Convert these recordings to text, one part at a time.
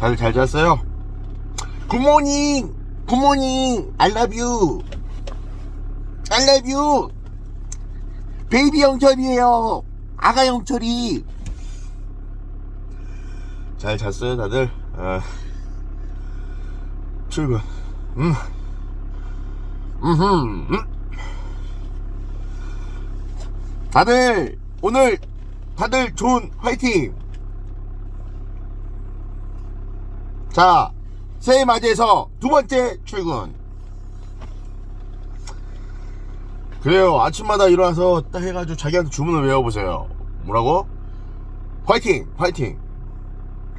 다들 잘 잤어요? 굿모닝! 굿모닝! I love you! I love you! 베이비 영철이에요! 아가 영철이! 잘 잤어요, 다들? 아, 출근. 음. 음흠. 음. 다들, 오늘, 다들 좋은 화이팅! 자, 새해 맞이해서 두 번째 출근. 그래요. 아침마다 일어나서 딱 해가지고 자기한테 주문을 외워보세요. 뭐라고? 화이팅! 화이팅!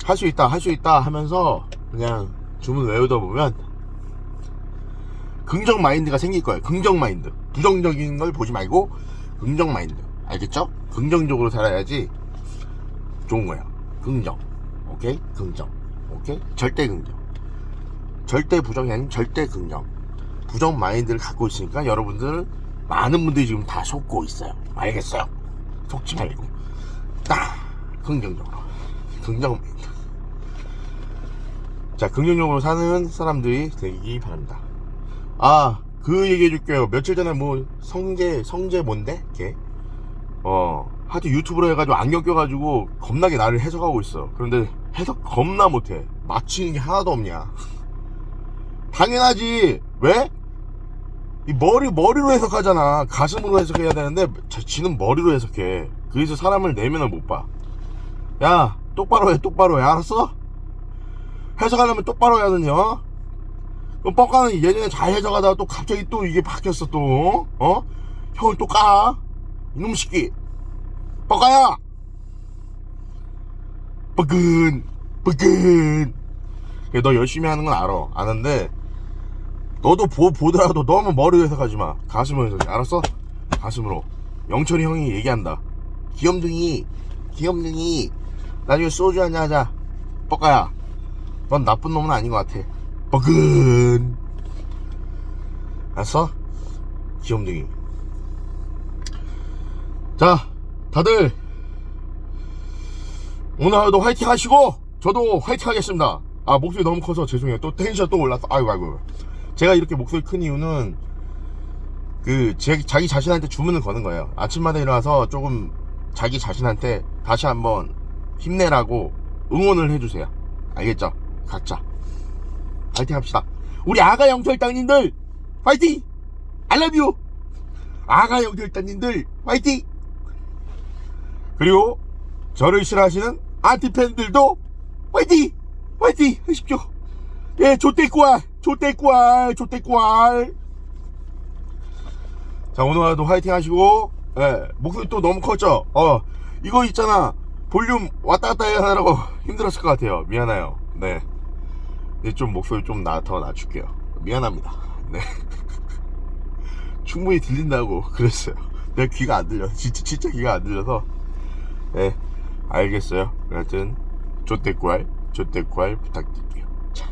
할 수 있다, 할 수 있다 하면서 그냥 주문 외우다 보면 긍정 마인드가 생길 거예요. 긍정 마인드. 부정적인 걸 보지 말고 긍정 마인드. 알겠죠? 긍정적으로 살아야지 좋은 거야. 긍정. 오케이? 긍정. 오케이? 절대 긍정. 절대 부정이 아닌 절대 긍정. 부정 마인드를 갖고 있으니까 여러분들 많은 분들이 지금 다 속고 있어요. 알겠어요? 속지 말고 딱 긍정적으로. 긍정 마인드. 자, 긍정적으로 사는 사람들이 되기 바랍니다. 아, 그 얘기 해 줄게요. 며칠 전에 뭐, 성재, 성재 뭔데? 걔? 어, 하도 유튜브로 해가지고 안경 껴가지고 겁나게 나를 해석하고 있어. 그런데 해석 겁나 못해. 맞히는 게 하나도 없냐. 당연하지. 왜? 이 머리, 머리로 해석하잖아. 가슴으로 해석해야 되는데, 저- 지는 머리로 해석해. 그래서 사람을 내면을 못 봐. 야, 똑바로 해, 똑바로 해. 알았어? 해석하려면 똑바로 해야 되냐? 그럼 뻑가는 예전에 잘 해석하다가 또 갑자기 또 이게 바뀌었어 또 어? 형을 또 까? 이놈 새끼 뻑가야 뻑근 뻑근 너 열심히 하는 건 알아 아는데 너도 보, 보더라도 너무 머리로 해석하지 마 가슴으로 해석해 알았어? 가슴으로 영철이 형이 얘기한다 귀염둥이 귀염둥이 나중에 소주 한잔 하자 뻑가야 넌 나쁜 놈은 아닌 것 같아. 뻐근. 알았어? 귀염둥이. 자, 다들 오늘 하루도 화이팅 하시고 저도 화이팅 하겠습니다. 아 목소리 너무 커서 죄송해요. 또 텐션 또 올랐어. 아이고 아이고. 제가 이렇게 목소리 큰 이유는 그 제, 자기 자신한테 주문을 거는 거예요. 아침마다 일어나서 조금 자기 자신한테 다시 한번 힘내라고 응원을 해주세요. 알겠죠? 각자 파이팅 합시다 우리 아가 영철당님들 파이팅 알라뷰 아가 영철당님들 파이팅 그리고 저를 싫어하시는 안티팬들도 파이팅 파이팅 하십시오 예 조떼꾸알 조떼꾸알 조떼꾸알 자 오늘 하루도 화이팅 하시고 예 목소리 또 너무 컸죠 어 이거 있잖아 볼륨 왔다 갔다 하느라고 힘들었을 것 같아요 미안해요 네 이제 좀 목소리 좀 나, 더 낮출게요. 미안합니다. 네. 충분히 들린다고 그랬어요. 내 귀가 안 들려. 진짜, 진짜 귀가 안 들려서. 네. 알겠어요. 여하튼, 조떼꾸알, 조떼꾸알 부탁드릴게요. 자.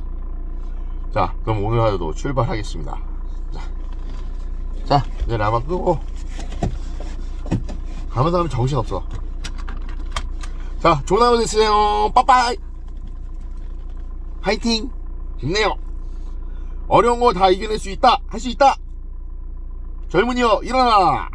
자, 그럼 오늘 하루도 출발하겠습니다. 자. 자, 이제 라마 끄고. 가면 사람 정신 없어. 자, 좋은 하루 되세요. 빠빠이! 화이팅! 힘내요! 어려운 거 다 이겨낼 수 있다! 할 수 있다! 젊은이여, 일어나!